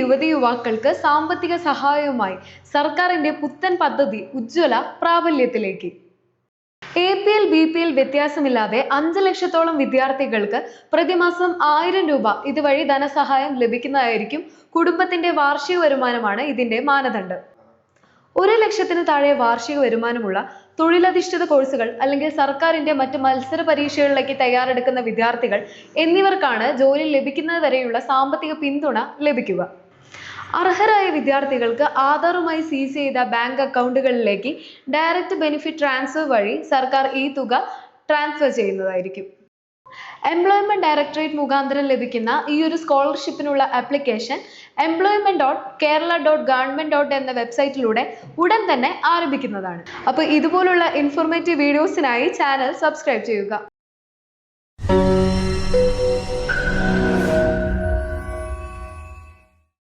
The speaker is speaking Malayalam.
യുവതി യുവാക്കൾക്ക് സാമ്പത്തിക സഹായവുമായി സർക്കാരിന്റെ പുത്തൻ പദ്ധതി Ujjwala പ്രാബല്യത്തിലേക്ക്. A P L B P L വ്യത്യാസമില്ലാതെ അഞ്ച് ലക്ഷത്തോളം വിദ്യാർത്ഥികൾക്ക് പ്രതിമാസം ആയിരം രൂപ ഇതുവഴി ധനസഹായം ലഭിക്കുന്നതായിരിക്കും കുടുംബത്തിന്റെ വാർഷിക വരുമാനമാണ് ഇതിന്റെ മാനദണ്ഡം. ഒരു ലക്ഷത്തിന് താഴെ വാർഷിക വരുമാനമുള്ള തൊഴിലധിഷ്ഠിത കോഴ്സുകൾ അല്ലെങ്കിൽ സർക്കാരിന്റെ മറ്റ് മത്സര പരീക്ഷകളിലേക്ക് തയ്യാറെടുക്കുന്ന വിദ്യാർത്ഥികൾ എന്നിവർക്കാണ് ജോലി ലഭിക്കുന്നത് വരെയുള്ള സാമ്പത്തിക പിന്തുണ ലഭിക്കുക. അർഹരായ വിദ്യാർത്ഥികൾക്ക് ആധാറുമായി സീസ് ചെയ്ത ബാങ്ക് അക്കൗണ്ടുകളിലേക്ക് ഡയറക്റ്റ് ബെനിഫിറ്റ് ട്രാൻസ്ഫർ വഴി സർക്കാർ ഈ തുക ട്രാൻസ്ഫർ ചെയ്യുന്നതായിരിക്കും. എംപ്ലോയ്മെന്റ് ഡയറക്ടറേറ്റ് മുഖാന്തരം ലഭിക്കുന്ന ഈ ഒരു സ്കോളർഷിപ്പിനുള്ള application employment dot Kerala dot government dot എന്ന വെബ്സൈറ്റിലൂടെ ഉടൻ തന്നെ ആരംഭിക്കുന്നതാണ്. അപ്പോൾ ഇതുപോലുള്ള ഇൻഫോർമേറ്റീവ് വീഡിയോസിനായി ചാനൽ സബ്സ്ക്രൈബ് ചെയ്യുക.